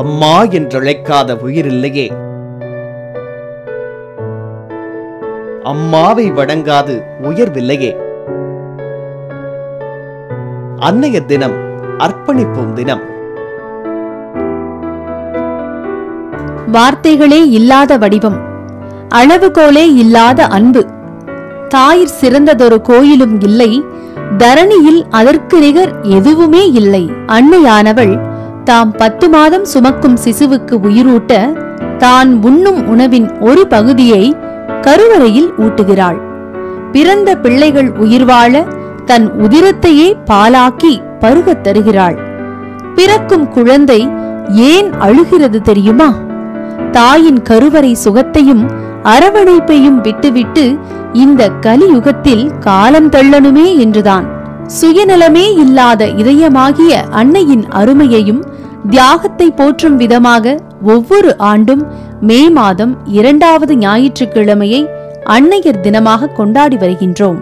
அம்மா என்றழைக்காத உயிரில்லையே. அம்மாவை வணங்காது உயர்வில்லையே. அன்னைய தினம் அர்ப்பணிப்போம் தினம். வார்த்தைகளே இல்லாத வடிவம் அளவுகோலே இல்லாத அன்பு. தாயிற் சிறந்ததொரு கோயிலும் இல்லை தரணியில் அதற்கு நிகர் எதுவுமே இல்லை. அன்னையானவள் தாம் பத்து மாதம் சுமக்கும் சிசுவுக்கு உயிரூட்ட தான் உண்ணும் உணவின் ஒரு பகுதியை கருவறையில் ஊட்டுகிறாள். பிறந்த பிள்ளைகள் உயிர் வாழ தன் உதிரத்தையே பாலாக்கி பருகத் தருகிறாள். பிறக்கும் குழந்தை ஏன் அழுகிறது தெரியுமா? தாயின் கருவறை சுகத்தையும் அரவணைப்பையும் விட்டுவிட்டு இந்த கலியுகத்தில் காலம் தள்ளணுமே என்றுதான். சுயநலமே இல்லாத இதயமாகிய அன்னையின் அருமையையும் தியாகத்தை போற்றும் விதமாக ஒவ்வொரு ஆண்டும் மே மாதம் இரண்டாவது ஞாயிற்றுக்கிழமையை அன்னையர் தினமாக கொண்டாடி வருகின்றோம்.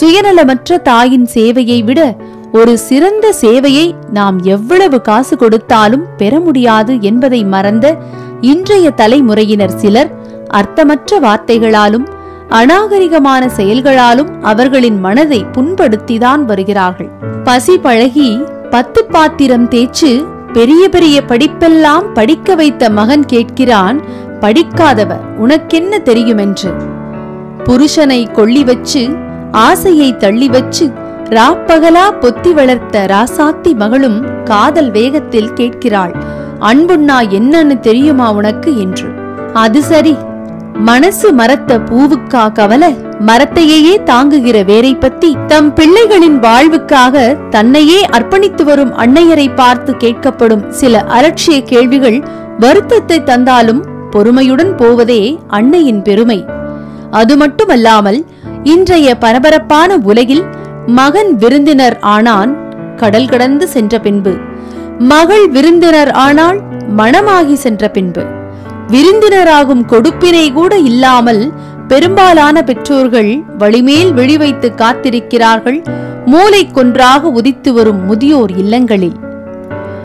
சுயநலமற்ற தாயின் சேவையை விட ஒரு சிறந்த சேவையை நாம் எவ்வளவு காசு கொடுத்தாலும் பெற முடியாது என்பதை மறந்த இன்றைய தலைமுறையினர் சிலர் அர்த்தமற்ற வார்த்தைகளாலும் அநாகரிகமான செயல்களாலும் அவர்களின் மனதை புண்படுத்திதான் வருகிறார்கள். பசி பழகி பத்து பாத்திரம் தேய்ச்சு பெரிய பெரிய படிப்பெல்லாம் படிக்க வைத்த மகன் கேட்கிறான் படிக்காதவ உனக்கென்ன தெரியுமென்று? புருஷனை கொள்ளி வச்சு ஆசையை தள்ளி வச்சு ராப்பகலா பொத்தி வளர்த்த ராசாத்தி மகளும் காதல் வேகத்தில் கேட்கிறாள் அன்புண்ணா என்னன்னு தெரியுமா உனக்கு? என்று. அது சரி மனசு மரத்த பூவுக்கா கவலை? மரத்தையே தாங்குகிற வேரை பத்தி தம் பிள்ளைகளின் வாழ்வுக்காக தன்னையே அர்ப்பணித்து வரும் அன்னையரை பார்த்து கேட்கப்படும் சில அலட்சிய கேள்விகள் வருத்தத்தை தந்தாலும் பொறுமையுடன் போவதே அன்னையின் பெருமை. அது மட்டுமல்லாமல் இன்றைய பரபரப்பான உலகில் மகன் விருந்தினர் ஆனான் கடல் கடந்து சென்ற பின்பு. மகள் விருந்தினர் ஆனால் மணமாகி சென்ற பின்பு. விருந்தினராகும் கொடுப்பினை கூட இல்லாமல் பெரும்பாலான பெற்றோர்கள் வழிமேல் வெளிவைத்து காத்திருக்கிறார்கள் மூளை கொன்றாக உதித்து வரும் முதியோர் இல்லங்களில்.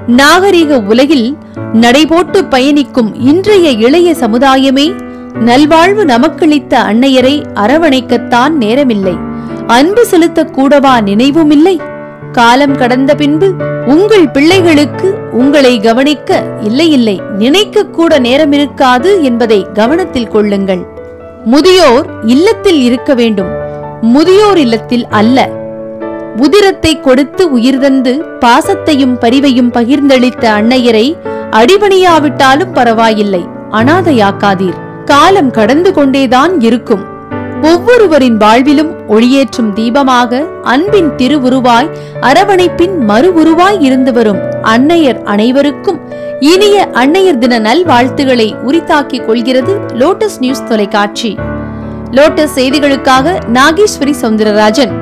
நாகரிக உலகில் நடைபோட்டு பயணிக்கும் இன்றைய இளைய சமுதாயமே நல்வாழ்வு நமக்களித்த அன்னையரை அரவணைக்கத்தான் நேரமில்லை. அன்பு செலுத்தக் கூடவா நினைவுமில்லை? காலம் கடந்த பின்பு உங்கள் பிள்ளைகளுக்கு உங்களை கவனிக்க இல்லை இல்லை நினைக்க கூட நேரம் இருக்காது என்பதை கவனத்தில் கொள்ளுங்கள். முதியோர் இல்லத்தில் இருக்க வேண்டும். முதியோர் இல்லத்தில் அல்ல. உதிரத்தை கொடுத்து உயிர்தந்து பாசத்தையும் பரிவையும் பகிர்ந்தளித்த அன்னையரை அடிபணியாவிட்டாலும் பரவாயில்லை. அனாதையாக்காதீர். காலம் கடந்து கொண்டேதான் இருக்கும். ஒவ்வொருவரின் வாழ்விலும் ஒளியேற்றும் தீபமாக அன்பின் திருவுருவாய் அரவணைப்பின் மறு உருவாய் இருந்து வரும் அன்னையர் அனைவருக்கும் இனிய அன்னையர் தின நல்வாழ்த்துகளை உரித்தாக்கிக் கொள்கிறது லோட்டஸ் நியூஸ் தொலைக்காட்சி. லோட்டஸ் செய்திகளுக்காக நாகேஸ்வரி சவுந்தரராஜன்.